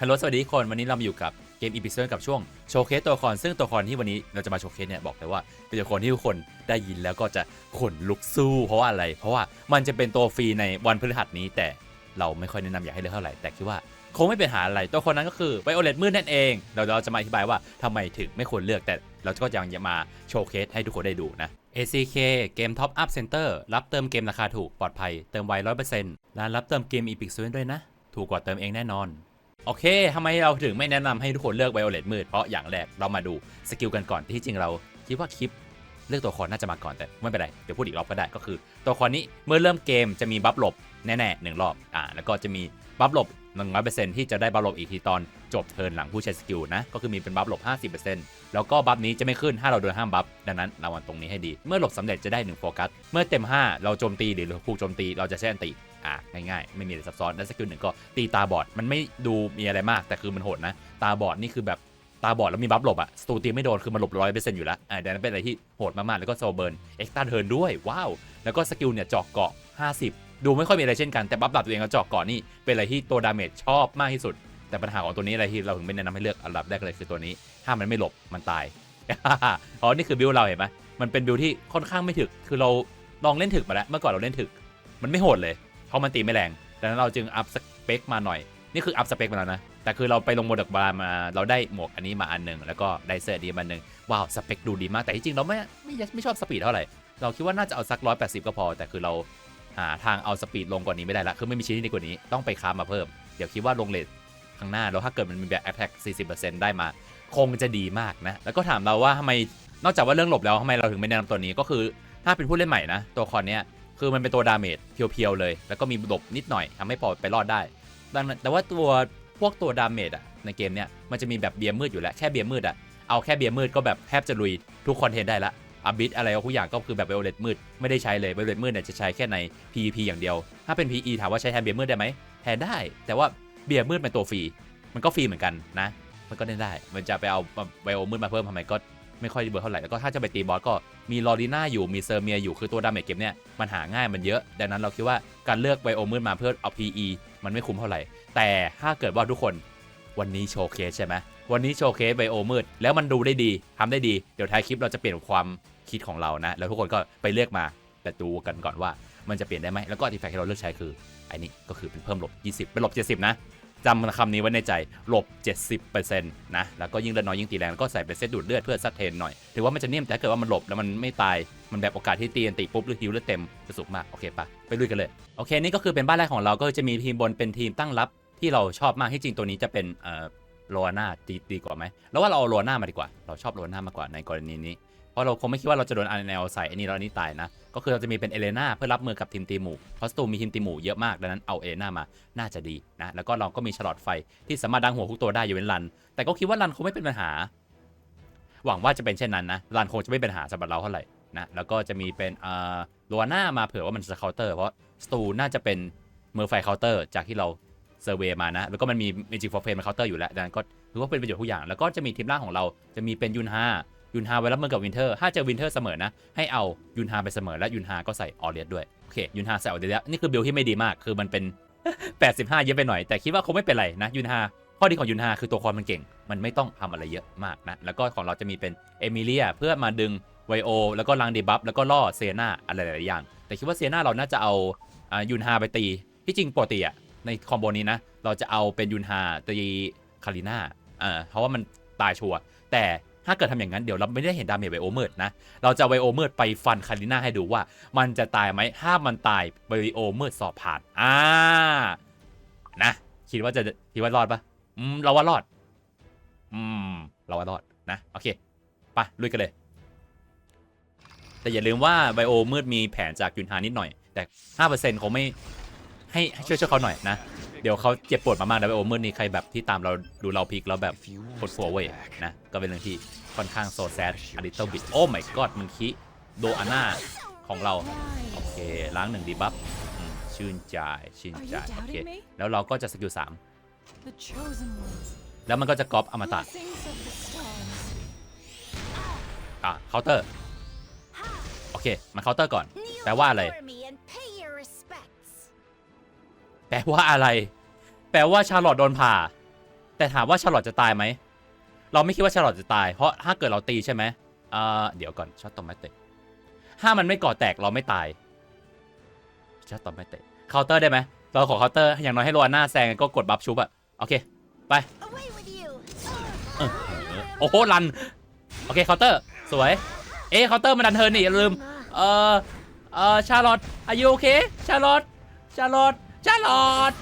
ฮัลโหลสวัสดีคนวันนี้เรามาอยู่กับเกมอีพิโซดกับช่วงโชว์เคสตัวละครซึ่งตัวละครที่วันนี้เราจะมาโชว์เคสเนี่ยบอกเลยว่าเป็นตัวละครที่ทุกคนได้ยินแล้วก็จะขนลุกสู้ เพราะว่าอะไร เพราะว่ามันจะเป็นตัวฟรีในวันพฤหัสนี้ แต่เราไม่ค่อยแนะนำอยากให้เลือกเท่าไหร่แต่คิดว่าคงไม่เป็นหาอะไร ตัวคนนั้นก็คือไวโอเลตมืดนั่นเองเดี๋ยวเราจะมาอธิบายว่าทำไมถึงไม่ควรเลือกแต่เราก็ยังจะมาโชว์เคสให้ทุกคนได้ดูนะ ACK เกม Top Up Center รับเติมเกมราคาถูกปลอดภัยเติมไว100%ร้านรับเติมเกม Epic Student ด้วยนะ ถูกกว่าเติมเองแน่นอน โอเคทำไมเราถึงไม่แนะนำให้ทุกคนเลือกไวโอเลตมืด เพราะอย่างแรกเรามาดูสกิลกันก่อนที่จริงเราคิดว่าคลิปเลือกตัวครน่าจะมาก่อนแต่ไม่เป็นไร เดี๋ยวพูดอีกรอบก็ได้ก็คือ ตัวครนี้เมื่อเริ่มเกมจะมีบัฟหลบแน่ๆหนึ่งรอบอ่าแล้วก็จะมีบัฟหลบหนึ่งร้อยเปอร์เซ็นต์ที่จะได้บัฟหลบอีกทีตอนจบเทิร์นหลังผู้ใช้สกิลนะ ก็คือมีเป็นบัฟหลบห้าสิบเปอร์เซ็นต์แล้วก็บัฟนี้จะไม่ขึ้นถ้าเราโดนห้ามบัฟดังนั้นระวังตรงนี้ให้ดี เมื่อหลบสำเร็จจะได้หนึ่งโฟกัส เมื่อเต็มห้าเราโจมตีหรือถูกโจมตีเราจะใช้อันติ อะง่ายๆไม่มีอะไรซับซ้อนและสกิลหนึ่งก็ตีตาบอดมันไม่ดูมีอะไรมากแต่คือมันโหดนะ ตาบอดนี่คือแบบตาบอดแล้วมีบัฟหลบอะสตูตีไม่โดนคือมันหลบร้อยเปอร์เซ็นต์อยู่แล้วอ่าดังนั้นเป็นอะไรที่โหดมากๆแล้วก็โซเบิร์นเอ็กซ์ตาเทิร์นด้วยว้าวแล้วก็สกิลเนี่ยเจาะเกาะ 50 ดูไม่ค่อยมีอะไรเช่นกันแต่บัฟดับตัวเองกับเจาะเกาะนี่เป็นอะไรที่ตัวดาเมจชอบมากที่สุด แต่ปัญหาของตัวนี้อะไรที่เราถึงไม่แนะนำให้เลือกอันดับแรกเลยคือตัวนี้ถ้ามันไม่หลบมันตายเพราะนี่คือบิลเราเห็นไหมมันเป็นบิลที่ค่อนข้างไม่ถึกคือเราลองเล่นถึกมาแล้วเมื่อก่อนเราเล่นถึก มันไม่โหดเลย ราะมันตีไม่แรงดังนั้นเราจึงอัพสเปคมาหน่อย นี่คืออัพสเปคมาแล้วนะ แต่คือเราไปลงโมเดลบาร์มา เราได้หมวกอันนี้มาอันหนึ่ง แล้วก็ได้เสื้อดีมาอันหนึ่ง ว้าว สเปคดูดีมาก แต่ที่จริงเราไม่ไม่ไม่ชอบสปีดเท่าไหร่ เราคิดว่าน่าจะเอาสักร้อยแปดสิบก็พอ แต่คือเราหาทางเอาสปีดลงกว่านี้ไม่ได้ละ คือไม่มีชิ้นที่ดีกว่านี้ ต้องไปค้ามาเพิ่ม เดี๋ยวคิดว่าลงเลทข้างหน้า แล้วถ้าเกิดมันมีแบบ attack 40%ได้มา คงจะดีมากนะ แล้วก็ถามเราว่าทำไม นอกจากว่าเรื่องหลบแล้วทำไมเราถึงไม่แนะนำตัวนี้ ก็คือถ้าเป็นผู้เล่นใหม่นะ ตัวละครเนี้ย คือมันเป็นตัวดาเมจเพียวๆเลย แล้วก็มีหลบนิดหน่อยทำให้พอไปรอดได้ดังนั้นแต่ว่าตัวพวกตัวดาเมจอะในเกมเนี้ยมันจะมีแบบเบียร์มืดอยู่แล้วแค่เบียร์มืดอะเอาแค่เบียร์มืดก็แบบแทบจะลุยทุกคอนเทนต์ได้ละอาบิทอะไรทุกอย่างก็คือแบบเวลเลตมืดไม่ได้ใช้เลยเวลเลตมืดเนี่ยจะใช้แค่ใน PVP อย่างเดียว ถ้าเป็น PE ถามว่าใช้แทนเบียร์มืดได้ไหมแทนได้ แต่ว่าเบียร์มืดเป็นตัวฟรีมันก็ฟรีเหมือนกันนะ มันก็เล่นได้ มันจะไปเอาไวโอมืดมาเพิ่มทำไมก็ ไม่ค่อยเบอร์เท่าไหร่แล้วก็ถ้าจะไปตีบอสก็มีลอรีน่าอยู่มีเซอร์เมียอยู่คือตัวดาเมจเกมเนี่ยมันหาง่ายมันเยอะ ดังนั้นเราคิดว่าการเลือกไวโอมืดมาเพื่อเอา PE มันไม่คุ้มเท่าไหร่ แต่ถ้าเกิดว่าทุกคนวันนี้โชว์เคสใช่ไหมวันนี้โชว์เคสไวโอมืดแล้วมันดูได้ดีทำได้ดีเดี๋ยวท้ายคลิปเราจะเปลี่ยนความคิดของเรานะ แล้วทุกคนก็ไปเลือกมาแต่ดูกันก่อนว่ามันจะเปลี่ยนได้ไหมแล้วก็อีกแฟกที่เราเลือกใช้คือไอ้นี่ก็คือเป็นเพิ่มหลบ 20 เป็นหลบ 70 นะ จำคำนี้ไว้ในใจหลบ 70%นะแล้วก็ยิ่งเลือดน้อยยิ่งตีแรงแล้วก็ใส่เป็นเซตดูดเลือดเพื่อซัดเทนหน่อยถือว่ามันจะนิ่มแต่ถ้าเกิดว่ามันหลบแล้วมันไม่ตายมันแบบโอกาสที่ตีอันติปุ๊บหรือฮิวเลือดเต็มจะสูงมากโอเคปะไปลุยกันเลยโอเคนี่ก็คือเป็นบ้านแรกของเราก็จะมีทีมบนเป็นทีมตั้งรับที่เราชอบมากที่จริงตัวนี้จะเป็นเอ่อโลน่าดีดีกว่าไหมแล้วว่าเราเอาโลน่ามาดีกว่า เราชอบโลน่ามากกว่าในกรณีนี้ เพราะเราคงไม่คิดว่าเราจะโดนอันแนวใส่อันนี้แล้วอันนี้ตายนะ ก็คือเราจะมีเป็นเอเลนาเพื่อรับมือกับทีมตีหมู่เพราะสตูมีทีมตีหมู่เยอะมากดังนั้นเอาเอเลนามาน่าจะดีนะแล้วก็เราก็มีฉลอดไฟที่สามารถดังหัวทุกตัวได้อยู่เป็นรัน แต่ก็คิดว่ารันคงไม่เป็นปัญหา หวังว่าจะเป็นเช่นนั้นนะรันคงจะไม่เป็นปัญหาสำหรับเราเท่าไหร่นะแล้วก็จะมีเป็นอ่าโลวน่ามาเผื่อว่ามันจะเคาน์เตอร์เพราะสตูน่าจะเป็นเมอร์ไฟเคาน์เตอร์จากที่เราเซอร์เวย์มานะ แล้วก็มันมีเมจิกฟอร์เฟนมาเคาน์เตอร์อยู่แล้วดังนั้นก็ถือว่าเป็นประโยชน์ทุกอย่าง แล้วก็จะมีทีมล่างของเราจะมีเป็นยุนฮา ยุนฮาไว้รับมือกับวินเทอร์ ถ้าเจอวินเทอร์เสมอนะ ให้เอายุนฮาไปเสมอ และยุนฮาก็ใส่ออเรียสด้วย โอเค ยุนฮาใส่ออเรียสนี่คือบิลที่ไม่ดีมาก คือมันเป็น 85 เยอะไปหน่อย แต่คิดว่าคงไม่เป็นไรนะ ยุนฮา ข้อดีของยุนฮาคือตัวละครมันเก่ง มันไม่ต้องทำอะไรเยอะมากนะ แล้วก็ของเราจะมีเป็นเอมิเลียเพื่อมาดึงไวโอ แล้วก็ลังดีบัฟ แล้วก็ล่อเซน่าอะไรหลายอย่าง แต่คิดว่าเซน่าเราน่าจะเอายุนฮาไปตี ที่จริงปกติอะในคอมโบนี้นะ เราจะเอาเป็นยุนฮาตีคาริน่าอ่าเพราะว่ามันตายชัวแต่ ถ้าเกิดทำอย่างนั้นเดี๋ยวเราไม่ได้เห็นดาเมจไวโอเมิร์ดนะ เราจะไวโอเมิร์ดไปฟันคาริน่าให้ดูว่า มันจะตายไหมถ้ามันตายไวโอเมิร์ดสอบผ่าน อ่า นะ คิดว่าจะคิดว่ารอดปะอืม เราว่ารอด อืม เราว่ารอดนะ โอเค ไปลุยกันเลย แต่อย่าลืมว่าไบโอมืดมีแผนจากยุนฮานิดหน่อย แต่ 5%คงไม่ให้ช่วยช่วยเขาหน่อยนะ เดี๋ยวเขาเจ็บปวดมากๆนะไบโอมืดนี่ใครแบบที่ตามเราดูเราพิกแล้วแบบปวดหัวเว้ยนะ ก็เป็นเรื่องที่ค่อนข้างโซแซดอลิตเติ้ลบิโอ้ my god มันคิโดอาน่าของเรา โอเค ล้างหนึ่งดีบัฟอืมชื่นใจชื่น Are ใจ you โอเค doubting me? แล้วเราก็จะสกิลสาม The chosen ones. แล้วมันก็จะก๊อปอมตะ Blessings of the stars. อะเคาน์เตอร์ โอเค มันเคาน์เตอร์ก่อนแปลว่าอะไรแป ลว่าอะไร แปลว่าชาร์ลอตโดนผ่า แต่ถามว่าชาร์ลอตจะตายไหม เราไม่คิดว่าชาร์ลอตจะตาย เพราะถ้าเกิดเราตีใช่ไหมอ่าเดี๋ยวก่อนช็อตตอมไม่เตะถ้ามันไม่ก่อแตกเราไม่ตายช็อตตอมไม่เตะเคาน์เตอร์ได้ไหมเราขอเคาน์เตอร์อย่างน้อยให้โรอาน่าแซงก็กดบัฟชุบอะโอเค ไป Away with you. เออโอ้โหรัน โอเคเคาน์เตอร์ สวย เอ๊ะเคาน์เตอร์มันดันเทิร์นนี่อย่าลืม เออเออชาร์ลอตอายุโอเค ชาร์ลอตชาร์ลอต ชาร์ลอต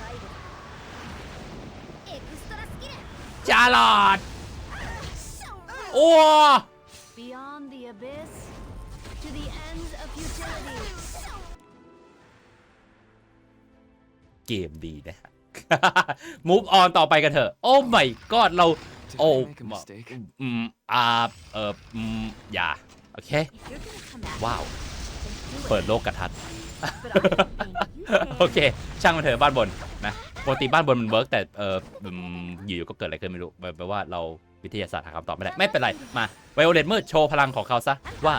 Extra skill. ชาร์ลอตโอ้ Beyond the abyss to the ends of futility. เกมดีนะฮะ move on ต่อไปกันเถอะ โอ้ my god เรา Did Oh, I make a ma- mistake? อืมอ่าเอออืมอย่า โอเค If you're gonna come at ว้าว me, then do เปิด it. โลกกระทัด โอเค ช่างมันเถอะบ้านบนนะปกติบ้านบนมันเวิร์กแต่เอออยู่ๆก็เกิดอะไรขึ้นไม่รู้แปลว่าเราวิทยาศาสตร์หาคำตอบไม่ได้ไม่เป็นไรมาไวโอเลตมืดโชว์พลังของเขาซะว่า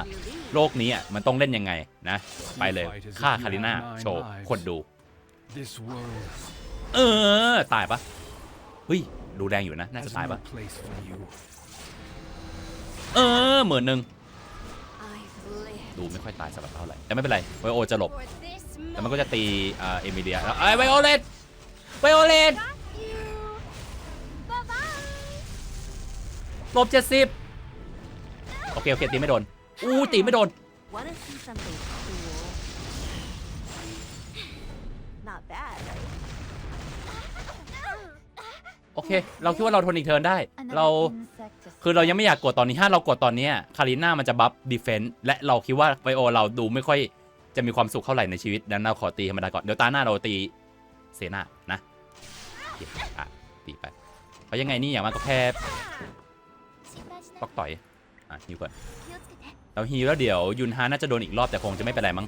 โลกนี้อะมันต้องเล่นยังไงนะ ไปเลยฆ่าคาริน่าโชว์คนดู เออ ตายปะเฮ้ยดูแรงอยู่นะ น่าจะตายปะเออเหมื่นหนึ่ง ดูไม่ค่อยตายสำหรับเท่าไหร่ แต่ไม่เป็นไร ไวโอจะหลบ for this แต่มันก็ moment. จะตีอ่าเอมิเลียแล้วไอ้ยไวโอเลตไวโอเลต Got you. Bye bye. ลบเจ็ดสิบโอเค โอเค ตีไม่โดน อู้ตีไม่โดน Wanna see something cool? โอเค เราคิดว่าเราทนอีกเทิร์นได้ Another เรา insect to คือเรายังไม่อยากกดตอนนี้ถ้าเรากดตอนเนี้คาริน่ามันจะบัฟดีเฟนต์และเราคิดว่าไวโอเราดูไม่ค่อยจะมีความสุขเท่าไหร่ในชีวิตดังนั้นเราขอตีธรรมดาก่อนเดี๋ยวตาหน้าเราตีเซนานะโอเคอะตีไปเพราะยังไงนี่อย่างมากก็แค่ปอกต่อยอะฮิวก่อนเราฮิวแล้วเดี๋ยวยุนฮาน่าจะโดนอีกรอบแต่คงจะไม่เป็นไรมั้ง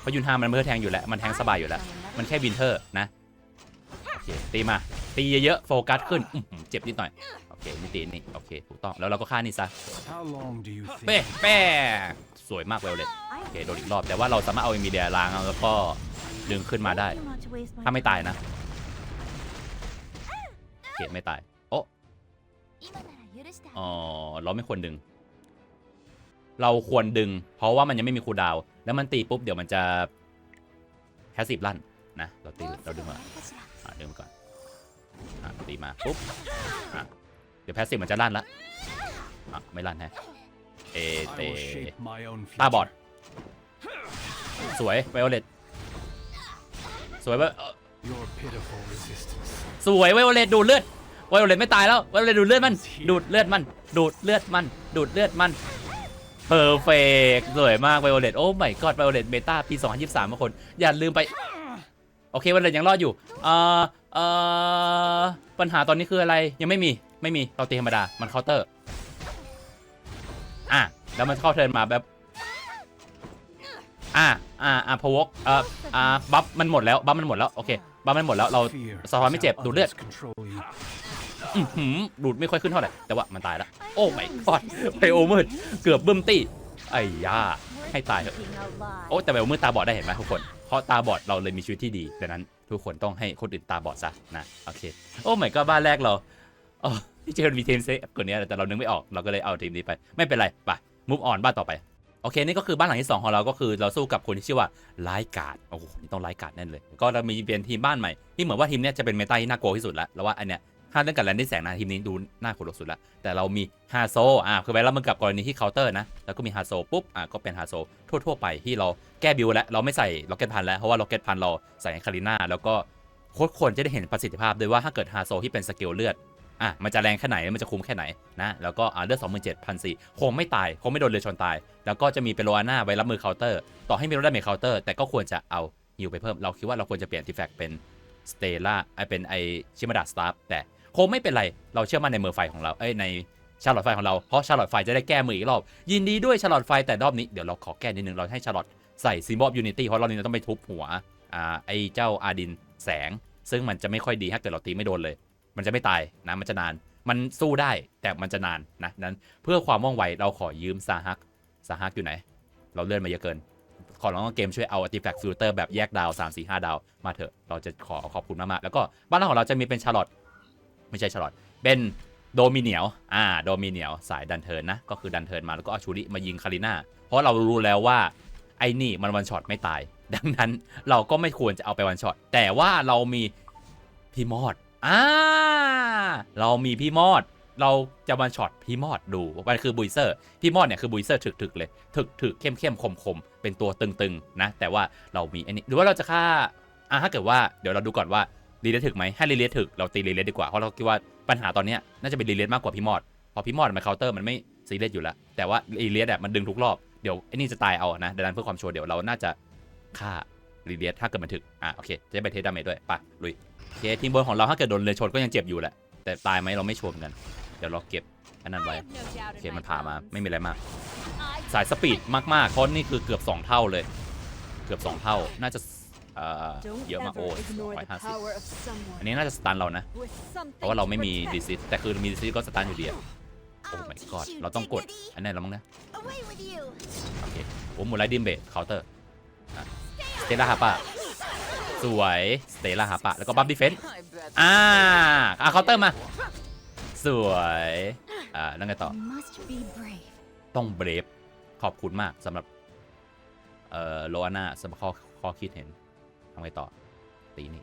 เพราะยุนฮามันเพิ่แทงอยู่แล้วมันแทงสบายอยู่แล้ว มันแค่วินเทอร์นะโอ เคตีมา ตีเยอะๆโฟกัสขึ้นอื้อหือเจ็บนิดหน่อย โอเคนี่ตีนี่โอเคถูกต้องแล้วเราก็ฆ่านี่ซะ How long do you เป้ think? แป้สวยมากเวลเลยโอเคโดนอีกรอบแต่ว่าเราสามารถเอาเอมิเดียล้างแล้วก็ดึงขึ้นมาได้ ถ้าไม่ตายนะโอเคไม่ตายโอ้อ๋อเราไม่ควรดึง เราควรดึง เพราะว่ามันยังไม่มีคูลดาวน์แล้วมันตีปุ๊บเดี๋ยวมันจะแพสซีฟลั่นนะเราตีเราดึงมา อะดึงมาก่อนอะตีมาปุ๊บอะเดี๋ยวแพสซีฟมันจะลั่นละอะไม่ลั่นแฮะเอ I เต will shape my own ตาบอด future. สวยไวโอเลตสวยไวเอ่อ Your pitiful resistance. สวยไวโอเลตดูดเลือดไวโอเลตไม่ตายแล้วไวโอเลตดูดเลือดมัน ดูดเลือดมัน ดูดเลือดมัน ดูดเลือดมันเพอร์เฟกสวยมากไวโอเลตโอ้ไม่กอดไวโอเลตเบต้าปี 2023บางคน อย่าลืมไป โอเควโอเลตยังรอดอยู่เอ่อเอ่อปัญหาตอนนี้คืออะไรยังไม่มีไม่มีเราตีธรรมดามันเคาน์เตอร์อะแล้วมันเข้าเทิร์นมาแบบอ่าอ่าอ่าพวกเอ่ออ่าบัฟมันหมดแล้วบัฟมันหมดแล้วโอเคบัฟมันหมดแล้วเราสะท้อนไม่เจ็บดูดเลือดอื้อหือดูดไม่ค่อยขึ้นเท่าไหร่แต่ว่ามันตายแล้วโอ้ไม่กอดไบโอมืดเกือบบึ้มตี้ไอ้ย่าให้ตายเถอะโอ้แต่ไบโอมืดตาบอดได้เห็นไหมทุกคน เพราะตาบอดเราเลยมีชีวิตที่ดีดังนั้น ทุกคนต้องให้คนอื่นตาบอดซะนะโอเค โอ้ไม่ก็บ้านแรกเราอ๋อที่เจอมีทีมเซฟกว่านี้แต่เรานึกไม่ออกเราก็เลยเอาทีมนี้ไป ไม่เป็นไรไปมุฟออนบ้านต่อไปโอเคนี่ก็คือบ้านหลังที่ 2 ของเราก็คือเราสู้กับคนที่ชื่อว่าไลกาดโอ้โหนี่ต้องไลกาดแน่นเลย ก็เรามีเป็นทีมบ้านใหม่ที่เหมือนว่าทีมเนี้ยจะเป็นเมตาที่น่ากลัวที่สุดแล้วแล้วว่าอันเนี้ย ถ้าเล่นกับแลนดี้แสงนะทีมนี้ดูน่ากลัวสุดแล้วแต่เรามีฮาโซอ่าคือไปแล้วมันกับกรณีที่เคาน์เตอร์นะแล้วก็มีฮาโซปุ๊บอ่าก็เป็นฮาโซทั่ว ๆ ไปที่เราแก้บิวแล้วเราไม่ใส่ล็อกเก็ตพันแล้วเพราะว่าล็อกเก็ตพันเราใส่คาริน่าแล้วก็โค้ชคนจะได้เห็นประสิทธิภาพด้วยว่าถ้าเกิดฮาโซที่เป็นสเกลเลือดอะมันจะแรงแค่ไหนมันจะคุ้มแค่ไหนนะแล้วก็อ่าเลือดสองหมื่นเจ็ดพันสี่คงไม่ตายคงไม่โดนเรือชนตาย แล้วก็จะมีเป็นโลอาน่าไว้รับมือเคาน์เตอร์ต่อให้มีโรดาเมจเคาน์เตอร์แต่ก็ควรจะเอาฮิวไปเพิ่มเราคิดว่าเราควรจะเปลี่ยนทีแฟกเป็นสเตล่าไอเป็นไอชิมาดาสตาร์แต่ คงไม่เป็นไร เราเชื่อมั่นในเมือไฟของเรา เอ้ย ในชาร์ลอตไฟของเรา เพราะชาร์ลอตไฟจะได้แก้มืออีกรอบ ยินดีด้วยชาร์ลอตไฟแต่รอบนี้ เดี๋ยวเราขอแก้นิดนึง เราให้ชาร์ลอตใส่ซิมบอลยูนิตี้เพราะรอบนี้เราต้องไปทุบหัว อ่า ไอเจ้าอาดินแสง ซึ่งมันจะไม่ค่อยดีถ้าเกิดเราตีไม่โดนเลย มันจะไม่ตายนะ มันจะนาน มันสู้ได้ แต่มันจะนานนะ นั้น เพื่อความว่องไว เราขอยืมซาฮัก ซาฮักอยู่ไหน เราเลื่อนมาเยอะเกิน ขอร้องเกมช่วยเอา artifact filter แบบแยกดาว3 4 5 ดาว มาเถอะ เราจะขอขอบคุณมากๆ แล้วก็บ้านของเราจะมีเป็นชาร์ลอต ไม่ใช่ชาร์ลอตเป็นโดมิเนียลอ่าโดมิเนียลสายดันเทิร์นนะ ก็คือดันเทิร์นมาแล้วก็เอาชูริมายิงคาริน่าเพราะเรารู้แล้วว่าไอ้นี่มันวันช็อตไม่ตาย ดังนั้นเราก็ไม่ควรจะเอาไปวันช็อตแต่ว่าเรามีพี่มอดอ่าเรามีพี่มอด เราจะวันช็อตพี่มอดดูมันคือบุยเซอร์พี่มอดเนี่ยคือบุยเซอร์ถึกๆเลยถึกถึกเข้มเข้มคมคมๆเป็นตัวตึงๆนะแต่ว่าเรามีอันนี้หรือว่าเราจะฆ่าอะถ้าเกิดว่าเดี๋ยวเราดูก่อนว่า รีเลทถึกไหมให้รีเลทถึกเราตีรีเลทดีกว่าเพราะเราคิดว่าปัญหาตอนนี้น่าจะเป็นรีเลทมากกว่าพี่มอดเพอพี่มอดมันเคาน์เตอร์มันไม่ซีเรียสอยู่แล้ว แต่ว่ารีเลทอะมันดึงทุกรอบเดี๋ยวไอ้นี่จะตายเอานะดังนั้นเพื่อความชัวร์เดี๋ยวเราน่าจะฆ่ารีเลทถ้าเกิดมันถึก อะโอเค จะไปเทสดาเมจด้วยไปลุยโอเคทีมบนของเราถ้าเกิดโดนเรือชนก็ยังเจ็บอยู่แหละ แต่ตายไหมเราไม่ชวร์เหมือนกัน เดี๋ยวเราเก็บอันนั้นไว้โอเคมัน my ผ่ามาไม่มีอะไรมาก สายสปีดมากๆเพราะนี่คือเกือบ 2 เท่าเลย เกือบ 2 เท่า น่าจะ เอ่อ don't เยอะมากโอ้ ever ignore ร้อย the ห้าสิบ power of someone อันนี้น่าจะสตันเรานะ with เพราะว่า something เรา to ไม่มี protect. ดีซิสแต่คือมีดีซิสก็สตันอยู่ดีอะโอ้ my god เราต้องกด อันนี้เรามั้งนะ Away with you. โอเค โอ้มูไลดิมเบทเคาน์เตอร์สเตล่าฮาปะสวยสเตล่าฮาปะแล้วก็บัฟดิเฟน I bet อ่าอะเคาน์เตอร์มา สวย อ่าแล้วไงต่อ You must be brave. ต้องเบรฟขอบคุณมากสำหรับ เอ่อโลอาน่าสำหรับข้อข้อคิดเห็น ทำไงต่อ ตีนี่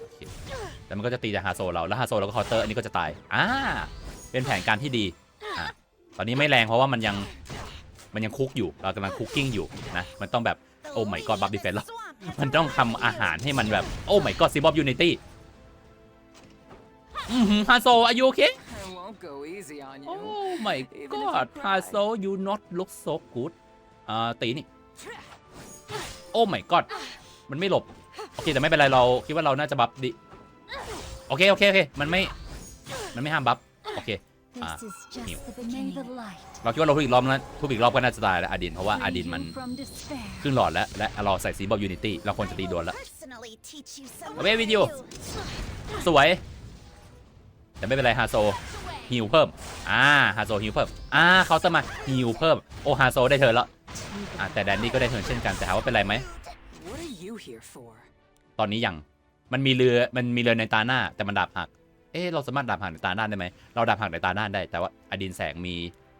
โอเคแล้วมันก็จะตีจากฮาโซเรา แล้วฮาโซเราก็เคาน์เตอร์ อันนี้ก็จะตาย อ่า เป็นแผนการที่ดี อ่าตอนนี้ไม่แรงเพราะว่ามันยัง มันยังคุกอยู่ เรากำลังคุกกิ้งอยู่นะ มันต้องแบบ โอ้ my god บัฟดิเฟนแล้ว มันต้องทำอาหารให้มันแบบ โอ้ my god ซีบอบยูนิตี้อือหือฮาโซอายุโอเค I won't go easy on you. Oh my Even if god, you cry. Haso, you not look so good. อ่าตีนี่ Oh my god มันไม่หลบโอเคแต่ไม่เป็นไรเราคิดว่าเราน่าจะบัฟดิโอเคโอเคโอเคมันไม่มันไม่ห้ามบัฟโอเค This Ah, is just heal. the beginning. May the light เราคิดว่าเราทุบอีกรอบแล้วทุบอีกรอบก็น่าจะตายแล้วอาดินเพราะว่าอา free ดินมัน you from despair. ครึ่งหลอดแล้วและเราใส่ซีบอบยูนิตี้เราควรจะตีโดนแล้ว personally teach you some Away with you. สวยแต่ไม่เป็นไรฮาโซฮิวเพิ่มอ่าฮาโซฮิวเพิ่มอ่าเขาจะมาฮิวเพิ่มโอฮาโซได้เทิร์นแล้ว อ่าแต่แดนนี่ก็ได้เทิร์นเช่นกันแต่ถามว่าเป็นไรไหม What are you here for? ตอนนี้ยัง มันมีเรือ มันมีเรือในตาหน้า แต่มันดาบหัก เอ๊ะเราสามารถดาบหักในตาหน้าได้ไหม เราดาบหักในตาหน้าได้ แต่ว่าอดินแสงมี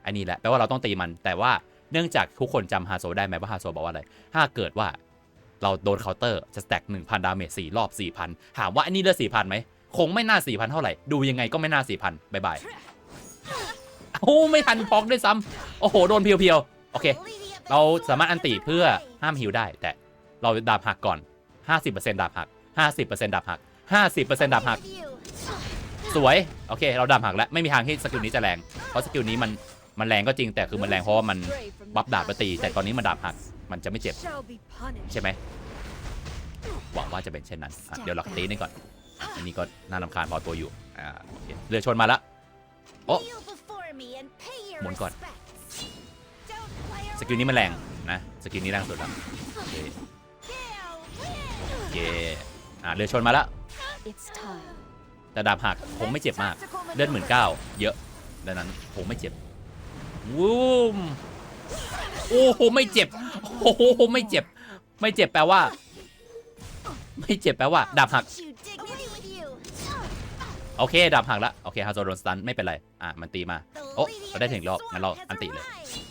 อันนี้แหละ แปลว่าเราต้องตีมัน แต่ว่าเนื่องจากทุกคนจำฮาโซได้ไหมว่าฮาโซบอกว่าอะไร ถ้าเกิดว่าเราโดนเคาน์เตอร์จะสแต็ก1,000 ดาเมจ4รอบ 4,000 ถามว่าอันนี้เลือด4,000ไหม คงไม่น่า 4,000 เท่าไหร่ ดูยังไงก็ไม่น่า 4,000บายบายโอ้ไม่ทันพอกด้วยซ้ำโอ้โห โดนเพียวๆ โอเค เราสามารถอันติเพื่อห้ามฮิวได้ แต่เราดาบหักก่อน 50%ดาบหัก 50%ดาบหัก 50%ดาบหัก สวย โอเค เราดาบหักแล้ว ไม่มีทางที่สกิลนี้จะแรง เพราะสกิลนี้มันมันแรงก็จริงแต่คือมันแรงเพราะว่ามัน Stray from the บัฟดาบมา path. ตี แต่ตอนนี้มันดาบหักมันจะไม่เจ็บ Shall be punished. ใช่ไหมหวังว่าจะเป็นเช่นนั้นอะเดี๋ยวเราตีนี่ก่อน อันนี้ก็น่ารำคาญพอตัวอยู่ อ่าโอเคเรือชนมาแล้ว Oh. Kneel before me and pay your หมุนก่อน respects. Don't play สกิลนี้มันแรงนะสกิลนี้แรงสุดแล้วโอเคโอเคอ่าเรือชนมาแล้วแต่ดาบหักคงไม่เจ็บมากเลือดหมื่นเก้าเยอะดังนั้นคงไม่เจ็บวูมโอ้โหไม่เจ็บโอ้โหไม่เจ็บ ไม่เจ็บแปลว่า ไม่เจ็บแปลว่าดาบหักโอเคดาบหักล้วโอเคฮาโซโดนสตันไม่เป็นไรอะมันตีมาโอ้เราได้ถึงรอบงั้นเราอันติเลย arrived.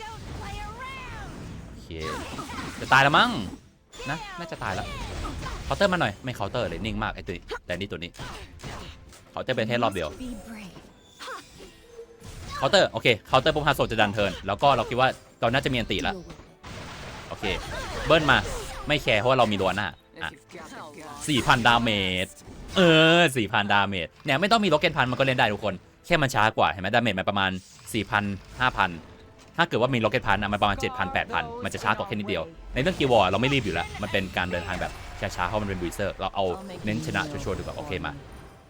Don't play around. โอเค จะตายแล้วมั้งนะน่าจะตายแล้วเคาน์เตอร์มาหน่อยไม่เคาน์เตอร์เลยนิ่งมากไอ้ตัวนี้แต่นี่ตัวนี้เคาน์เตอร์เป็นแค่รอบเดียวเคาน์เตอร์โอเคเคาน์เตอร์ปุ๊บฮาโซจะดันเทิร์นแล้วก็เราคิดว่าเราน่าจะมีอันติแล้วโอเคเบิ้ลมาไม่แคร์เพราะว่าเรามีลัวหน้าอะสี่พันดาเมจเออสี่พันดาเมจเนี่ยไม่ต้องมีโรเกตพันมันก็เล่นได้ทุกคน แค่มันช้ากว่าเห็นไหมดาเมจมันประมาณ4,000 5,000 ถ้าเกิดว่ามีโรเกตพันอะมันประมาณ 7,000 8,000 มันจะช้ากว่าแค่นิดเดียว ในเรื่องกิววอร์เราไม่รีบอยู่แล้ว มันเป็นการเดินทางแบบช้าๆเพราะมันเป็นบูเซอร์ เราเอาเน้นชนะชัวร์ๆดีกว่าโอเคมา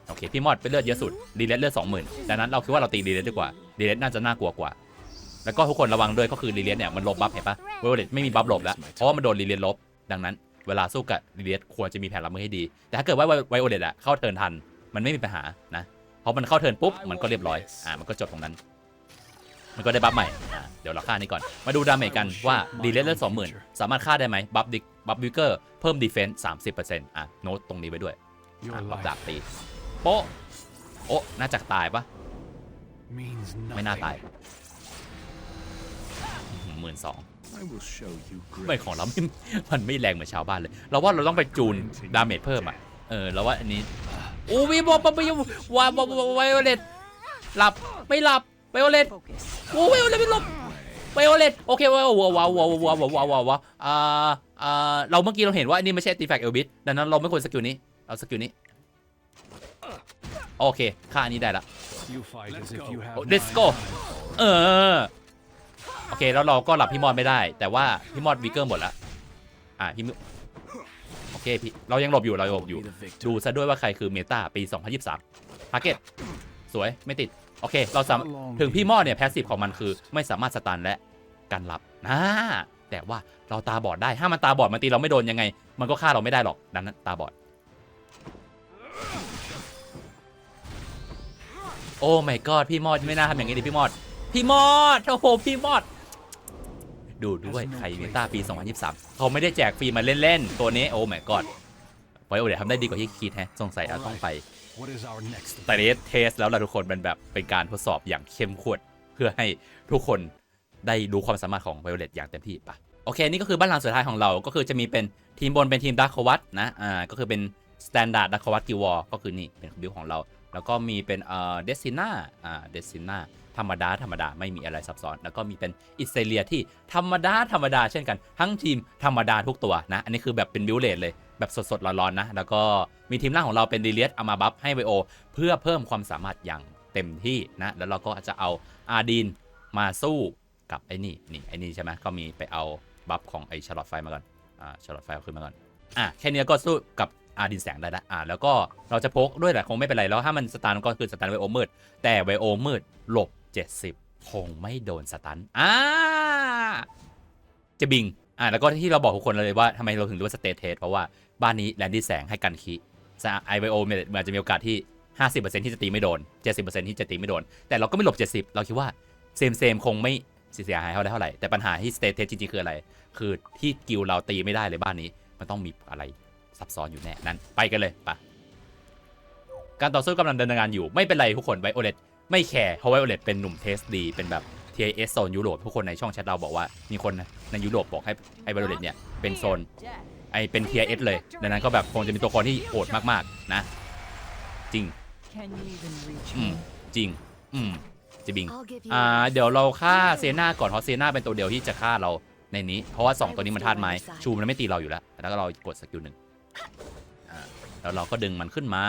โอเค พี่มอดเป็นเลือดเยอะสุดรีเลทเลือด20,000ดังนั้นเราคิดว่าเราตีรีเลทดีกว่ารีเลทน่าจะน่ากลัวกว่า แล้วก็ทุกคนระวังด้วยก็คือรีเลทเนี่ยมันลบบัฟเห็นปะเวลเลตไม่มีบัฟลบแล้วเพราะว่ามันโดนรีเลทลบ ดังนั้นเวลาสู้กับรีเลทควรจะมีแผนรับมือให้ดี แต่ถ้าเกิดว่าไวโอเลตอะเข้าเทิร์นทัน มันไม่มีปัญหานะเพราะมันเข้าเทิร์นปุ๊บมันก็เรียบร้อยอ่ามันก็จบตรงนั้น มันก็ได้บัฟใหม่อ่าเดี๋ยวเราฆ่านี่ก่อน มาดูดาเมจกันว่าดีเลทเลือดสองหมื่นสามารถฆ่าได้ไหมบัฟดิบัฟวิกเกอร์เพิ่มดีเฟนส์สามสิบเปอร์เซ็นต์อะโน้ตตรงนี้ไว้ด้วย Your อะปรับ life ดาบตีโป๊ะโอ้น่าจะตายปะ means ไม่น่า nothing. ตายหมื่นสอง I will show you ไม่ grace. ของเราไม่มันไม่แรงเหมือนชาวบ้านเลย เราว่าเราต้องไปจูนดาเมจเพิ่มอะ เออเราว่าอันนี้อู้วีบอปวิววาบไวโอเลตหลับไม่หลับ ไวโอเลตโอ้ไวโอเลตไม่หลบไวโอเลตโอเคว้าวว้าวว้าวว้าวว้าวว้าวว้าวอ่าอ่าเราเมื่อกี้เราเห็นว่าอันนี้ไม่ใช่ตีแฟกเอลบิสดังนั้นเราไม่ควรสกิลนี้เอาสกิลนี้โอเคค่านี้ได้ละ let's go เออโอเคแล้วเราก็หลับพี่มอดไม่ได้ แต่ว่าพี่มอดวีเกอร์หมดละอ่าพี่โอเคพี่เรายังหลบอยู่เราหลบอยู่ดูซะด้วยว่าใครคือเมตาปี 2023ทาร์เก็ตสวยไม่ติด โอเค เราสามถึงพี่มอดเนี่ยแพสซีฟของมันคือ ไม่สามารถสตันและกันหลับนะแต่ว่าเราตาบอดได้ ถ้ามันตาบอดมันตีเราไม่โดนยังไง มันก็ฆ่าเราไม่ได้หรอกดังนั้นตาบอด โอ้ my god พี่มอดไม่น่าทำอย่างนี้ดิพี่มอด พี่มอดโอ้โหพี่มอด ดูด้วยใครเมตาปี 2023 เขาไม่ได้แจกฟรีมาเล่น ๆ ตัวนี้โอ้ my god ไว้โอเดี๋ยวทำได้ดีกว่าที่คิดแฮะสงสัยเราต้องไป What is our next เตเทสแล้วล่ะทุกคนมันแบบเป็นการทดสอบอย่างเข้มข้นเพื่อให้ทุกคนได้รู้ความสามารถของไวโอเลตอย่างเต็มที่ปะโอเค นี่ก็คือบ้านหลังสุดท้ายของเรา ก็คือจะมีเป็นทีมบนเป็นทีมดักควัตนะ อ่า ก็คือเป็นสแตนดาร์ดดักควัตกิวอร์ก็คือนี่เป็นบิลของเรา แล้วก็มีเป็นเอ่อเดซิน่า อ่า เดซิน่าธรรมดา ธรรมดา ไม่มีอะไรซับซ้อน แล้วก็มีเป็นอิสเตเลียที่ธรรมดา ธรรมดา เช่นกัน ทั้งทีมธรรมดาทุกตัวนะ อันนี้คือแบบเป็นบิลเลตเลย แบบสดๆ ร้อนๆนะ แล้วก็มีทีมล่างของเราเป็นดีเลียสเอามาบัฟให้ไวโอ เพื่อเพิ่มความสามารถอย่างเต็มที่นะ แล้วเราก็จะเอาอาดีนมาสู้กับไอ้นี่นี่ไอ้นี่ใช่ไหมก็มีไปเอาบัฟของไอ้ชาร์ลอตไฟมาก่อนอ่าชาร์ลอตไฟขึ้นมาก่อนอะแค่นี้ก็สู้กับอาดินแสงได้ละอ่าแล้วก็เราจะพกด้วยแหละคงไม่เป็นไรแล้วถ้ามันสตันก็คือสตันไวโอมืด แต่ไวโอมืดหลบ 70 คงไม่โดนสตันอ่าจะบิงอ่าแล้วก็ที่เราบอกทุกคนเลยว่าทำไมเราถึงเรียกว่าสเตทเทสเพราะว่า บ้านนี้แลนดี้แสงให้กันคีไอไวโอมันอาจจะมีโอกาสที่ 50%ที่จะตีไม่โดน 70%ที่จะตีไม่โดน แต่เราก็ไม่หลบ 70 เราคิดว่าเซมเซมคงไม่เสียหายเท่าได้เท่าไหร่ แต่ปัญหาที่สเตทเทสจริงๆคืออะไร คือที่กิลเราตีไม่ได้เลยบ้านนี้ มันต้องมีอะไรซับซ้อนอยู่แน่นั้น ไปกันเลยไปะการต่อสู้กำลังดำเนินงานอยู่ ไม่เป็นไรทุกคนไวโอเลตไม่แคร์เพราะไวโอเลตเป็นหนุ่มเทสดี เป็นแบบ TIS โซนยุโรปทุกคนในช่องแชทเราบอกว่ามีคนในยุโรปบอกให้ไอไวโอเลตเนี่ยเป็นโซน ไอเป็น TIS เลย ดังนั้นก็แบบคงจะมีตัวละครที่โหดมากๆนะ จริง Can you even reach อืม me? จริงอืมจะบิง I'll give you อ่าเดี๋ยวเราฆ่าเซน่าก่อนเพราะเซน่าเป็นตัวเดียวที่จะฆ่าเราในนี้ เพราะว่า 2 ตัวนี้มันธาตุไม้ชูมันไม่ตีเราอยู่แล้วแล้วก็เรากดสกิลหนึ่งอ่าแล้วเราก็ดึงมันขึ้นมา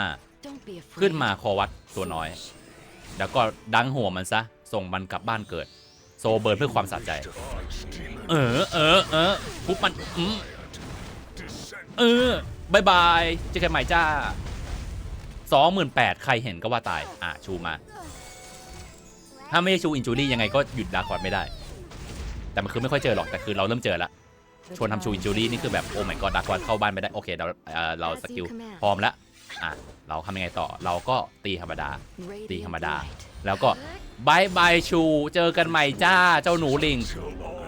Don't be afraid. ขึ้นมาคอวัดตัวน้อย แล้วก็ดังหัวมันซะ ส่งมันกลับบ้านเกิด โซเบิร์นเพื่อความสะใจ เออเออเออทุบมันอืม เออบายบายเจอกันใหม่จ้าสองหมื่นแปดใครเห็นก็ว่าตาย อะ ชูมา ถ้าไม่ได้ชูอินจูรี่ยังไงก็หยุดดาร์คอร์ดไม่ได้ แต่มันคือไม่ค่อยเจอหรอกแต่คือเราเริ่มเจอแล้วชวนทำชูอินจูรี่นี่คือแบบโอ้ my god ดาร์คอร์ดเข้าบ้านไม่ได้ โอเค เราเอ่อเราสกิลพร้อมแล้วอะ เราทำยังไงต่อเราก็ตีธรรมดา ตีธรรมดา แล้วก็บายบายชูเจอกันใหม่จ้าเจ้าหนูลิง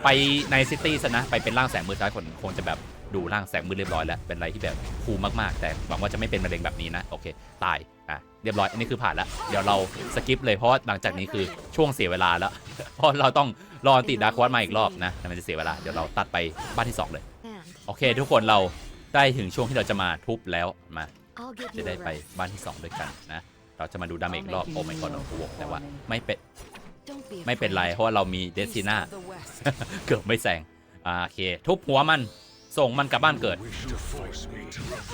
ไปในซิตี้ซะนะ ไปเป็นร่างแสงมืดซ้ายคนคงจะแบบ ดูร่างแสงมืดเรียบร้อยแล้ว เป็นอะไรที่แบบคูลมากๆ แต่หวังว่าจะไม่เป็นมะเร็งแบบนี้นะ โอเค ตาย อะ เรียบร้อย อันนี้คือผ่านแล้ว เดี๋ยวเราสกิปเลย เพราะว่าหลังจากนี้คือช่วงเสียเวลาแล้ว เพราะเราต้องรอติดดาร์ควัตมาอีกรอบนะแต่มันจะเสียเวลา เดี๋ยวเราตัดไปบ้านที่สองเลย And โอเค ทุกคนเราได้ถึงช่วงที่เราจะมาทุบแล้วมา I'll give จะ you ได้ a ไป rest. บ้านที่ 2 ด้วยกันนะ เราจะมาดูดาเมจอีกรอบโอ้ไม่ก่อนโอ้โหแต่ว่าไม่เป็น Don't be ไม่เป็นไร afraid. เพราะว่าเรามีเด East ซิน่า of the west. เกือบไม่แซงอ่าโอเค ทุบหัวมัน ส่งมันกลับบ้านเกิด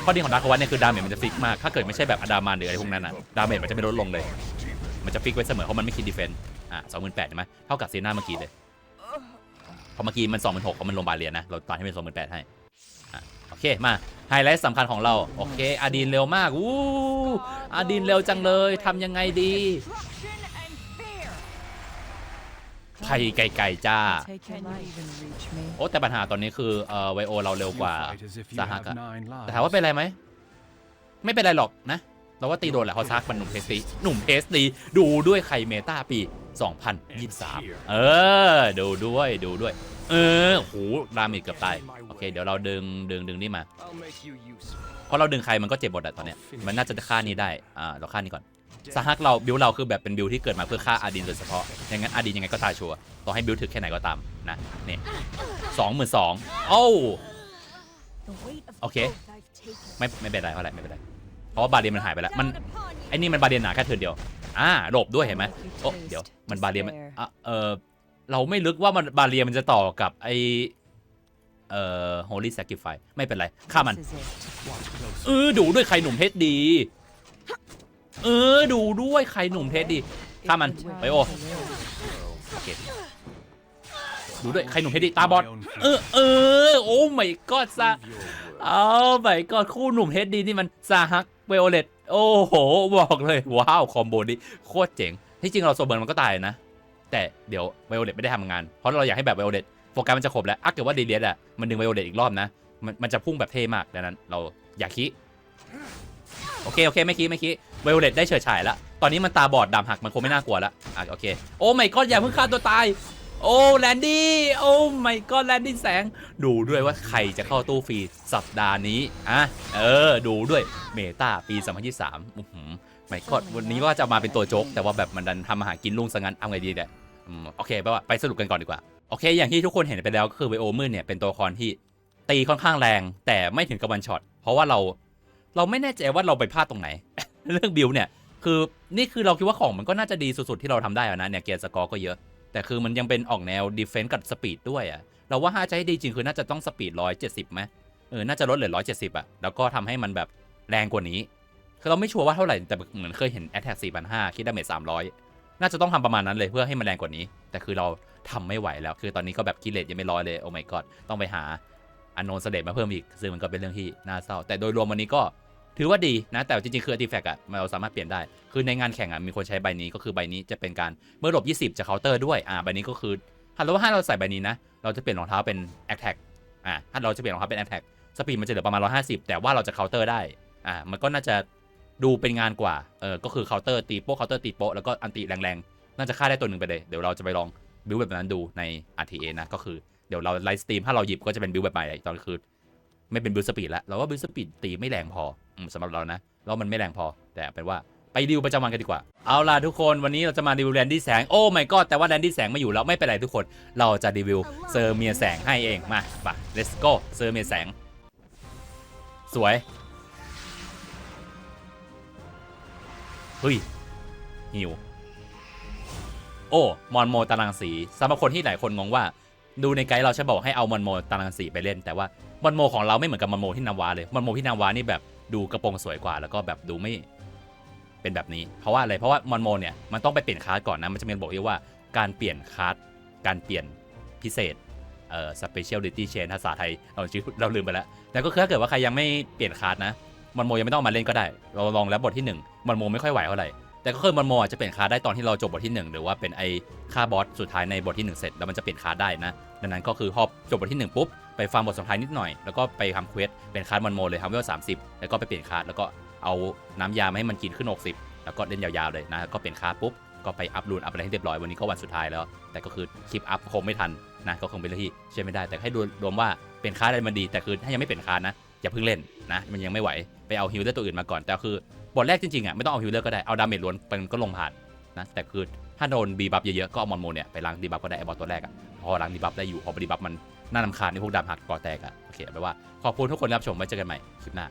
ข้อดีของดาร์ควัตเนี่ยคือดาเมจมันจะฟิกมากถ้าเกิดไม่ใช่แบบอดามานหรืออะไรพวกนั้นอะดาเมจมันจะไม่ลดลงเลย มันจะฟิกไว้เสมอเพราะมันไม่คิดดีเฟนต์อะสองหมื่นแปดใช่ไหมเท่ากับเซน่าเมื่อกี้เลยเพราะเมื่อกี้มันสองหมื่นหกเพรามันลงบาเรียนนะเราตัดให้เป็นสองหมื่นแปดให้อะโอเคมาไฮไลท์สำคัญของเราโอเคอาดีนเร็วมากอู้อาดีนเร็วจังเลยทำยังไงดี ไผ่ไก่ๆจ้า Can you even reach me? โอ้แต่ปัญหาตอนนี้คือเอ่อไวโอเราเร็ว You กว่า fight as if you สาหัก have อะ nine lives. แต่ถามว่าเป็นไรไหม ไม่เป็นไรหรอกนะ เราว่าตีโดนแหละเพราะซากมันหนุ่มเทสตีหนุ่มเทสตีดูด้วยใครเมตาปี 2023 เออ ดูด้วยดูด้วย เออโหดาเมจเกือบตาย โอเค เดี๋ยวเราดึงดึงดึงนี่มา I'll make you useful. เพราะเราดึงใครมันก็เจ็บหมดอะตอนเนี้ย มันน่าจะฆ่านี้ได้ อ่า เราฆ่านี้ก่อน สหักเราบิวเราคือแบบเป็นบิวที่เกิดมาเพื่อฆ่าอาดินโดยเฉพาะอย่างงั้นอาดินยังไงก็ตายชัวร์ต่อให้บิวถึกแค่ไหนก็ตามนะนี่สองหมื่นสองโอ้ The weight of Okay. both I've taken ไม่ไม่เป็นไรเท่าไหร่ไม่เป็นไรเพราะว่าบาเรียนมันหายไปแล้วมัน down upon you. ไอ้นี่มันบาเรียนหนาแค่เทิร์นเดียวอ่าหลบด้วยเห็นไหม Like you โอ้ taste เดี๋ยวมันบาเรียนมัน despair. อะเออเราไม่ลึกว่ามันบาเรียมันจะต่อกับไอเอ่อ holy sacrifice ไม่เป็นไรฆ่ามัน This is it. Watch close. เออดูด้วยใครหนุ่มเทสดี เออดูด้วยใครหนุ่มเทสดีฆ่ามัน It's the ไป time โอ to live. โอเคดูด้วยใครหนุ่มเทสดีตาบอดเออเออโอ้ my god ซะ Your word. เอา my god คู่หนุ่มเทสดีนี่มันซาฮักเวโอเลตโอ้โหบอกเลยว้าวคอมโบนี้โคตรเจ๋งที่จริงเราโซเบิร์นมันก็ตายนะ แต่เดี๋ยวไวโอเลตไม่ได้ทำงาน เพราะเราอยากให้แบบไวโอเลตโฟกัสมันจะครบแล้วอะเกิดว่าดีเลียสอะมันดึงไวโอเลตอีกรอบนะมันมันจะพุ่งแบบเท่มากดังนั้น เราอย่าคิโอเคโอเคไม่คิไม่คิ ไวโอเลตได้เฉิดฉายแล้วตอนนี้มันตาบอดดำหักมันคงไม่น่ากลัวแล้วอะโอเค โอ้ my god อย่าเพิ่งฆ่าตัวตาย โอ้แลนดี้ โอ้ my god แลนดี้แสง ดูด้วยว่าใครจะเข้าตู้ฟรีสัปดาห์นี้ อะ เออ ดูด้วยเมตาปี2023อื้อหือ my god วันนี้ว่าจะมาเป็นตัวโจ๊ก แต่ว่าแบบมันดันทำอาหารกินลุงซะงั้นเอาไงดีเนี่ยอืมโอเคแปลว่าไปสรุปกันก่อนดีกว่า โอเค อย่างที่ทุกคนเห็นไปแล้วก็คือไวโอมืดเนี่ยเป็นตัวละครที่ตีค่อนข้างแรง แต่ไม่ถึงกับวันช็อต เพราะว่าเราเราไม่แน่ใจว่าเราไปพลาดตรงไหน เรื่องบิลเนี่ย คือนี่คือเราคิดว่าของมันก็น่าจะดีสุดๆ ที่เราทำได้อะนะเนี่ยเกียร์สกอร์ก็เยอะ แต่คือมันยังเป็นออกแนวดีเฟนส์กับสปีดด้วยอะเราว่าถ้าจะให้ดีจริงคือน่าจะต้องสปีดร้อยเจ็ดสิบไหมเออน่าจะลดเหลือร้อยเจ็ดสิบอะแล้วก็ทำให้มันแบบแรงกว่านี้คือเราไม่ชัวร์ว่าเท่าไหร่แต่เหมือนเคยเห็น Attack 4,500คิดดาเมจ300น่าจะต้องทำประมาณนั้นเลยเพื่อให้มันแรงกว่านี้ แต่คือเราทำไม่ไหวแล้ว คือตอนนี้ก็แบบกิเลสยังไม่ร้อยเลยโอ้ my god ต้องไปหาอันโนนเสด็จมาเพิ่มอีกซึ่งมันก็เป็นเรื่องที่น่าเศร้า แต่โดยรวมวันนี้ก็ ถือว่าดีนะ แต่จริงๆ คือ artifact อะมันเราสามารถเปลี่ยนได้ คือในงานแข่งอะมีคนใช้ใบนี้ก็คือใบนี้จะเป็นการเมื่อหลบ 20 จะเคาน์เตอร์ด้วยอ่าใบนี้ก็คือถ้าเราถ้าเราใส่ใบนี้นะ เราจะเปลี่ยนรองเท้าเป็น attack อ่าถ้าเราจะเปลี่ยนรองเท้าเป็น attack สปีดมันจะเหลือประมาณ 150 แต่ว่าเราจะเคาน์เตอร์ได้อ่ามันก็น่าจะดูเป็นงานกว่าเออก็คือเคาน์เตอร์ตีโป๊ะเคาน์เตอร์ตีโป๊ะแล้วก็อันติแรงๆน่าจะฆ่าได้ตัวหนึ่งไปเลยเดี๋ยวเราจะไปลองบิวแบบนั้นดูใน RTA นะก็คือเดี๋ยวเราไลฟ์สตรีมถ้าเราหยิบก็จะเป็นบิวแบบใหม่ตอนคือ ไม่เป็นบิวสปีดแล้วเราว่าบิวสปีดตีไม่แรงพอสำหรับเรานะแล้วมันไม่แรงพอ แต่เป็นว่าไปดิวประจำวันกันดีกว่า เอาล่ะทุกคนวันนี้เราจะมารีวิวแลนดี้แสง โอ้ my god แต่ว่าแลนดี้แสงไม่อยู่แล้วไม่เป็นไรทุกคน เราจะรีวิวเซอร์เมียแสงให้เอง มาปะ let's go เซอร์เมียแสง สวยเฮ้ยหิว โอ้ มอนโมตารางสีสำหรับคนที่หลายคนงงว่า ดูในไกด์เราจะบอกให้เอามอนโมตารางสีไปเล่น แต่ว่า มอนโมของเราไม่เหมือนกับมอนโมที่นาวาเลยมอนโมที่นาวานี่แบบดูกระโปรงสวยกว่า แล้วก็แบบดูไม่เป็นแบบนี้ เพราะว่าอะไร เพราะว่ามอนโมเนี่ยมันต้องไปเปลี่ยนคาร์ดก่อนนะ มันจะมีบอกที่ว่าการเปลี่ยนคาร์ดการเปลี่ยนพิเศษเอ่อ speciality chain ภาษาไทยเราชื่อเราลืมไปแล้ว แต่ก็คือถ้าเกิดว่าใครยังไม่เปลี่ยนคาร์ดนะมอนโมยังไม่ต้องมาเล่นก็ได้ เราลองแล้วบทที่หนึ่งมอนโมไม่ค่อยไหวเท่าไหร่แต่ก็คือมอนโมอาจจะเปลี่ยนคาร์ดได้ตอนที่เราจบบทที่ 1 หรือว่าเป็นไอ้ค่าบอสสุดท้ายในบทที่ 1 เสร็จแล้วมันจะเปลี่ยนคาร์ดได้นะดังนั้นก็คือพอจบบทที่ 1 ปุ๊บ ไปฟาร์มบทสุดท้ายนิดหน่อย แล้วก็ไปทำเควสเป็นคาร์ดมอนโมเลยทำเวลสามสิบแล้วก็ไปเปลี่ยนคาร์ดแล้วก็เอาน้ำยามาให้มันกินขึ้น 60 แล้วก็เล่นยาวๆเลยนะ ก็เปลี่ยนคาร์ดปุ๊บ ก็ไปอัพรูนอัพอะไรให้เรียบร้อยวันนี้ก็วันสุดท้ายแล้ว แต่ก็คือคลิปอัพคงไม่ทันนะก็คงเป็นเรื่องที่เชื่อไม่ได้ แต่ให้ดูรวมว่าเป็นคาร์ดอะไรมันดี แต่คือถ้ายังไม่เป็นคาร์ดนะอย่าเพิ่งเล่นนะมันยังไม่ไหวไปเอาฮิลเลอร์ตัวอื่นมาก่อน แต่คือบทแรกจริงๆอะไม่ต้องเอาฮิลเลอร์ก็ได้เอาดาเมจล้วนมันก็ลงผ่านนะแต่คือถ้าโดนบีบัฟเยอะๆก็เอามอนโมเนี่ยไปล้างดีบัฟก็ได้ไอบอลตัวแรกอะพอล้างดีบัฟได้อยู่พอดีบัฟมัน น่าลำคาญในพวกดาบหักก่อแตกอะโอเคเอาไปลว่าขอบคุณทุกคนที่รับชมไว้เจอกันใหม่คลิปหน้า